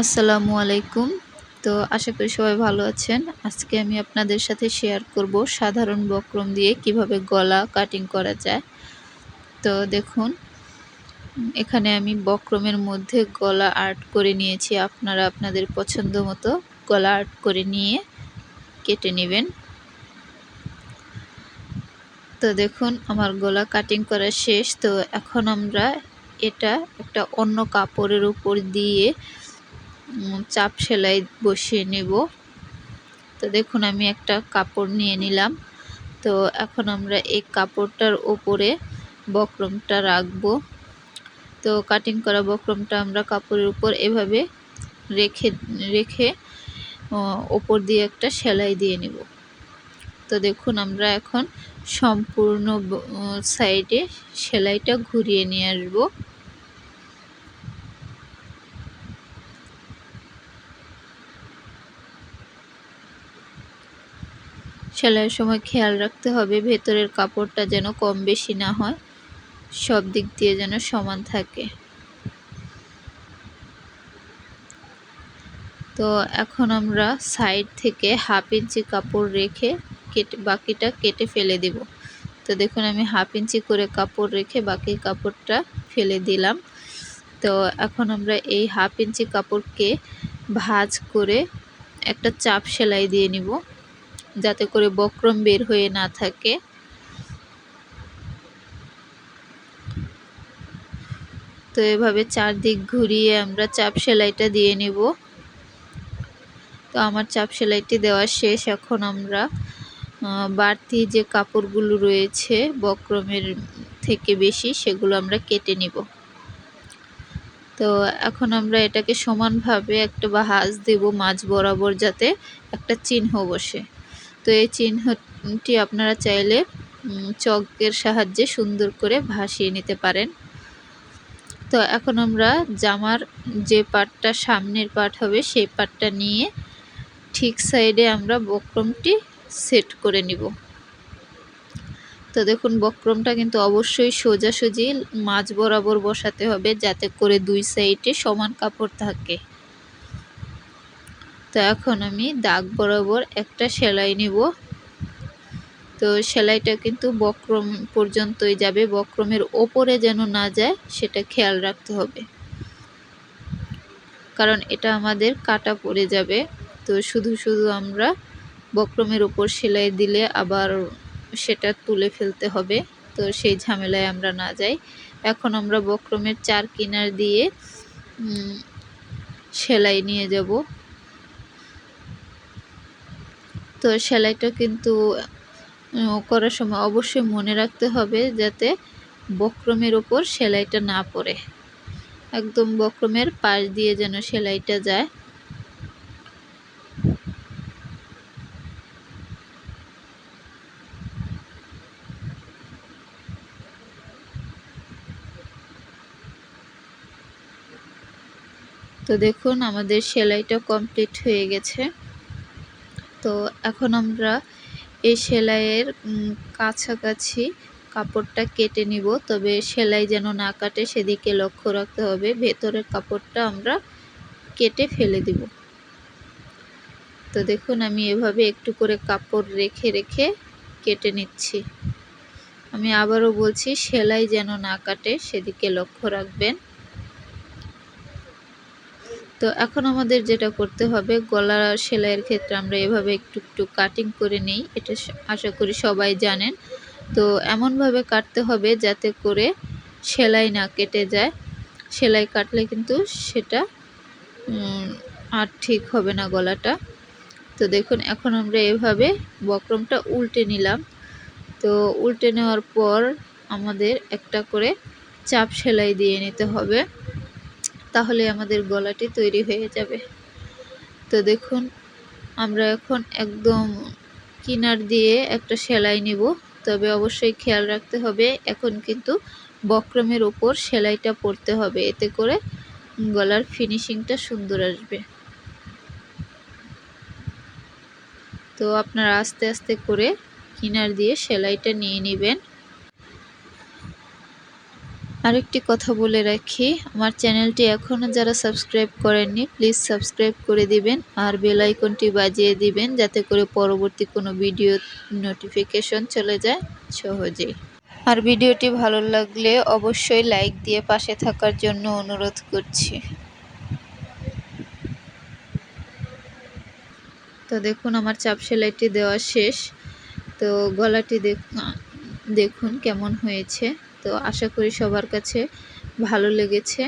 আসসালামু আলাইকুম। তো আশা করি সবাই ভালো আছেন। আজকে আমি আপনাদের সাথে শেয়ার করব সাধারণ বক্রম দিয়ে কীভাবে গলা কাটিং করা যায়। তো দেখুন, এখানে আমি বক্রমের মধ্যে গলা আর্ট করে নিয়েছি। আপনারা আপনাদের পছন্দ মতো গলা আর্ট করে নিয়ে কেটে নেবেন। তো দেখুন, আমার গলা কাটিং করা শেষ। তো এখন আমরা এটা একটা অন্য কাপড়ের উপর দিয়ে চাপ সেলাই বসিয়ে নেব। তো দেখুন, আমি একটা কাপড় নিয়ে নিলাম। তো এখন আমরা এই কাপড়টার ওপরে বক্রমটা রাখব। তো কাটিং করা বক্রমটা আমরা কাপড়ের উপর এভাবে রেখে রেখে ওপর দিয়ে একটা সেলাই দিয়ে নেব। তো দেখুন, আমরা এখন সম্পূর্ণ সাইডে সেলাইটা ঘুরিয়ে নিয়ে আসব। সেলাইয়ের সময় খেয়াল রাখতে হবে, ভেতরের কাপড়টা যেন কম বেশি না হয়, সব দিক দিয়ে যেন সমান থাকে। তো এখন আমরা সাইড থেকে হাফ ইঞ্চি কাপড় রেখে কেটে, বাকিটা কেটে ফেলে দেব। তো দেখুন, আমি হাফ ইঞ্চি করে কাপড় রেখে বাকি কাপড়টা ফেলে দিলাম। তো এখন আমরা এই হাফ ইঞ্চি কাপড়কে ভাজ করে একটা চাপ সেলাই দিয়ে নিব। যাতে করে বক্রম বের হয়ে না থাকে। তো এভাবে চারদিক ঘুরিয়ে আমরা চাপ সেলাইটা দিয়ে নেব। তো আমার চাপ সেলাইটি দেওয়া শেষ। এখন আমরা বাড়তি যে কাপড়গুলো রয়েছে বক্রমের থেকে বেশি, সেগুলো আমরা কেটে নিব। তো এখন আমরা এটাকে সমানভাবে একটা বা হাজ দেব মাছ বরাবর যাতে একটা চিহ্ন বসে। তো এই চিহ্নটি আপনারা চাইলে চকের সাহায্যে সুন্দর করে ভাসিয়ে নিতে পারেন। তো এখন আমরা জামার যে পাটটা সামনের পাট হবে, সেই পাটটা নিয়ে ঠিক সাইডে আমরা বক্রমটি সেট করে নিব। তো দেখুন, বক্রমটা কিন্তু অবশ্যই সোজাসুজি মাঝ বরাবর বসাতে হবে, যাতে করে দুই সাইডে সমান কাপড় থাকে। তো এখন আমি দাগ বরাবর একটা সেলাই নিব। তো সেলাইটা কিন্তু বক্রম পর্যন্তই যাবে, বক্রমের ওপরে যেন না যায় সেটা খেয়াল রাখতে হবে। কারণ এটা আমাদের কাটা পড়ে যাবে। তো শুধু শুধু আমরা বক্রমের ওপর সেলাই দিলে আবার সেটা তুলে ফেলতে হবে। তো সেই ঝামেলায় আমরা না যাই। এখন আমরা বক্রমের চার কিনার দিয়ে সেলাই নিয়ে যাব। তো সেলাইটা কিন্তু করার সময় অবশ্যই মনে রাখতে হবে যাতে বক্রমের ওপর সেলাইটা না পড়ে। একদম বক্রমের পাশ দিয়ে যেন সেলাইটা যায়। তো দেখুন, আমাদের সেলাইটা কমপ্লিট হয়ে গেছে। তো এখন আমরা এই সেলাইয়ের কাছাকাছি কাপড়টা কেটে নিব। তবে সেলাই যেন না কাটে, সেদিকে লক্ষ্য রাখতে হবে। ভেতরের কাপড়টা আমরা কেটে ফেলে দিব। তো দেখুন, আমি এভাবে একটু করে কাপড় রেখে রেখে কেটে নিচ্ছি। আমি আবারও বলছি, সেলাই যেন না কাটে, সেদিকে লক্ষ্য রাখবেন। তো এখন আমাদের যেটা করতে হবে, গলা সেলাইয়ের ক্ষেত্রে আমরা এভাবে একটু একটু কাটিং করে নিই, এটা আশা করি সবাই জানেন। তো এমনভাবে কাটতে হবে যাতে করে সেলাই না কেটে যায়। সেলাই কাটলে কিন্তু সেটা আর ঠিক হবে না গলাটা। তো দেখুন, এখন আমরা এভাবে বক্রমটা উল্টে নিলাম। তো উল্টে নেওয়ার পর আমাদের একটা করে চাপ সেলাই দিয়ে নিতে হবে। তাহলে আমাদের গলাটি তৈরি হয়ে যাবে। তো দেখুন, আমরা এখন একদম কিনার দিয়ে একটা সেলাই নেব। তবে অবশ্যই খেয়াল রাখতে হবে, এখন কিন্তু বক্রমের ওপর সেলাইটা পড়তে হবে। এতে করে গলার ফিনিশিংটা সুন্দর আসবে। তো আপনারা আস্তে আস্তে করে কিনার দিয়ে সেলাইটা নিয়ে নেবেন। আরেকটি কথা বলে রাখি, আমার চ্যানেলটি এখনও যারা সাবস্ক্রাইব করেননি প্লিজ সাবস্ক্রাইব করে দিবেন আর বেল আইকনটি বাজিয়ে দিবেন যাতে করে পরবর্তী কোনো ভিডিও নোটিফিকেশন চলে যায় সহজেই। আর ভিডিওটি ভালো লাগলে অবশ্যই লাইক দিয়ে পাশে থাকার জন্য অনুরোধ করছি। তো দেখুন, আমার চাপ সেলাইটি দেওয়া শেষ। তো গলাটি দেখুন কেমন হয়েছে। তো আশা করি সবার কাছে ভালো লেগেছে।